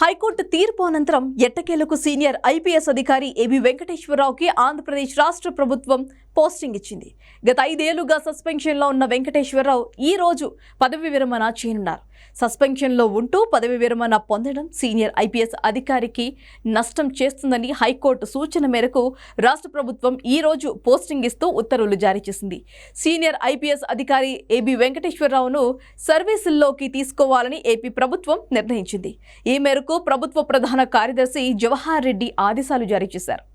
High court తీర్పు అనంతరం ఎట్టకేలకు సీనియర్ ఐపీఎస్ అధికారి ఏబి వెంకటేశ్వరరావుకి ఆంధ్రప్రదేశ్ రాష్ట్ర ప్రభుత్వం పోస్టింగ్ ఇచ్చింది. గత ఐదేళ్ళుగా సస్పెన్షన్లో ఉన్న వెంకటేశ్వరరావు ఈ రోజు పదవి విరమణ చేయనున్నారు. సస్పెన్షన్లో ఉంటూ పదవి విరమణ పొందడం సీనియర్ ఐపీఎస్ అధికారికి నష్టం చేస్తుందని హైకోర్టు సూచన మేరకు రాష్ట్ర ప్రభుత్వం ఈ రోజు పోస్టింగ్ ఇస్తూ ఉత్తర్వులు జారీ చేసింది. సీనియర్ ఐపీఎస్ అధికారి ఏబి వెంకటేశ్వరరావును సర్వీసుల్లోకి తీసుకోవాలని ఏపీ ప్రభుత్వం నిర్ణయించింది. ఈ మేరకు ప్రభుత్వ ప్రధాన కార్యదర్శి జవహర్ రెడ్డి ఆదేశాలు జారీ చేశారు.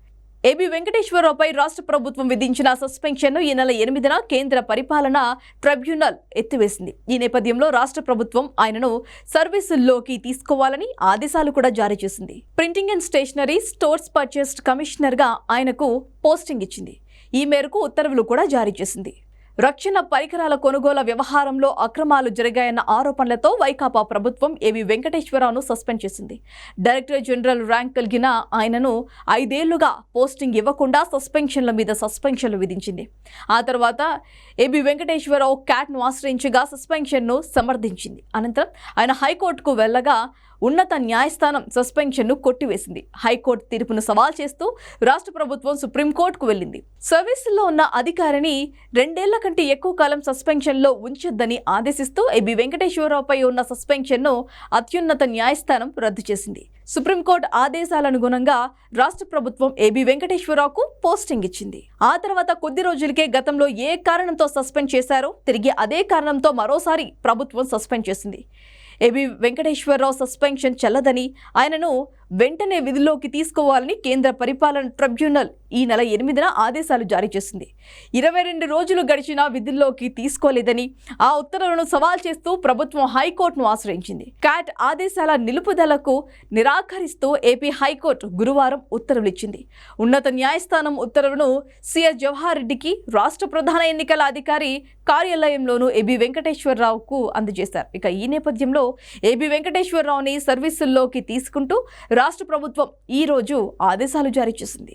ఏబి వెంకటేశ్వరరావుపై రాష్ట్ర ప్రభుత్వం విధించిన సస్పెన్షన్ను ఈ నెల ఎనిమిదిన కేంద్ర పరిపాలన ట్రిబ్యునల్ ఎత్తివేసింది. ఈ నేపథ్యంలో రాష్ట్ర ప్రభుత్వం ఆయనను సర్వీసుల్లోకి తీసుకోవాలని ఆదేశాలు కూడా జారీ చేసింది. Printing and stationery stores purchased కమిషనర్గా ఆయనకు పోస్టింగ్ ఇచ్చింది. ఈ మేరకు ఉత్తర్వులు కూడా జారీ చేసింది. రక్షణ పరికరాల కొనుగోలు వ్యవహారంలో అక్రమాలు జరిగాయన్న ఆరోపణలతో వైకాపా ప్రభుత్వం ఏవి వెంకటేశ్వరరావును సస్పెండ్ చేసింది. డైరెక్టర్ జనరల్ ర్యాంక్ కలిగిన ఆయనను ఐదేళ్ళుగా పోస్టింగ్ ఇవ్వకుండా సస్పెన్షన్ల మీద సస్పెన్షన్లు విధించింది. ఆ తర్వాత ఏబి వెంకటేశ్వరరావు క్యాట్ను ఆశ్రయించగా సస్పెన్షన్ను సమర్థించింది. అనంతరం ఆయన హైకోర్టుకు వెళ్ళగా ఉన్నత న్యాయస్థానం సస్పెన్షన్ను కొట్టివేసింది. హైకోర్టు తీర్పును సవాల్ చేస్తూ రాష్ట్ర ప్రభుత్వం సుప్రీంకోర్టుకు వెళ్ళింది. సర్వీసుల్లో ఉన్న అధికారిని రెండేళ్ళ కంటే ఎక్కువ కాలం సస్పెన్షన్లో ఉంచొద్దని ఆదేశిస్తూ ఏబి వెంకటేశ్వరరావుపై ఉన్న సస్పెన్షన్ను అత్యున్నత న్యాయస్థానం రద్దు చేసింది. సుప్రీంకోర్టు ఆదేశాలనుగుణంగా రాష్ట్ర ప్రభుత్వం ఏబి వెంకటేశ్వరరావుకు పోస్టింగ్ ఇచ్చింది. ఆ తర్వాత కొద్ది రోజులకే గతంలో ఏ కారణంతో సస్పెండ్ చేశారో తిరిగి అదే కారణంతో మరోసారి ప్రభుత్వం సస్పెండ్ చేసింది. ఏబి వెంకటేశ్వరరావు సస్పెన్షన్ చెల్లదని ఆయనను వెంటనే విధుల్లోకి తీసుకోవాలని కేంద్ర పరిపాలన ట్రిబ్యునల్ ఈ నెల ఎనిమిదిన ఆదేశాలు జారీ చేసింది. ఇరవై రెండు రోజులు గడిచినా విధుల్లోకి తీసుకోలేదని ఆ ఉత్తర్వులను సవాల్ చేస్తూ ప్రభుత్వం హైకోర్టును ఆశ్రయించింది. క్యాట్ ఆదేశాల నిలుపుదలకు నిరాకరిస్తూ ఏపీ హైకోర్టు గురువారం ఉత్తర్వులు ఇచ్చింది. ఉన్నత న్యాయస్థానం ఉత్తర్వును సిఎస్ జవహర్ రెడ్డికి రాష్ట్ర ప్రధాన ఎన్నికల అధికారి కార్యాలయంలోనూ ఏబి వెంకటేశ్వరరావుకు అందజేశారు. ఇక ఈ నేపథ్యంలో ఏబి వెంకటేశ్వరరావుని సర్వీసుల్లోకి తీసుకుంటూ రాష్ట్ర ప్రభుత్వం ఈ రోజు ఆదేశాలు జారీ చేసింది.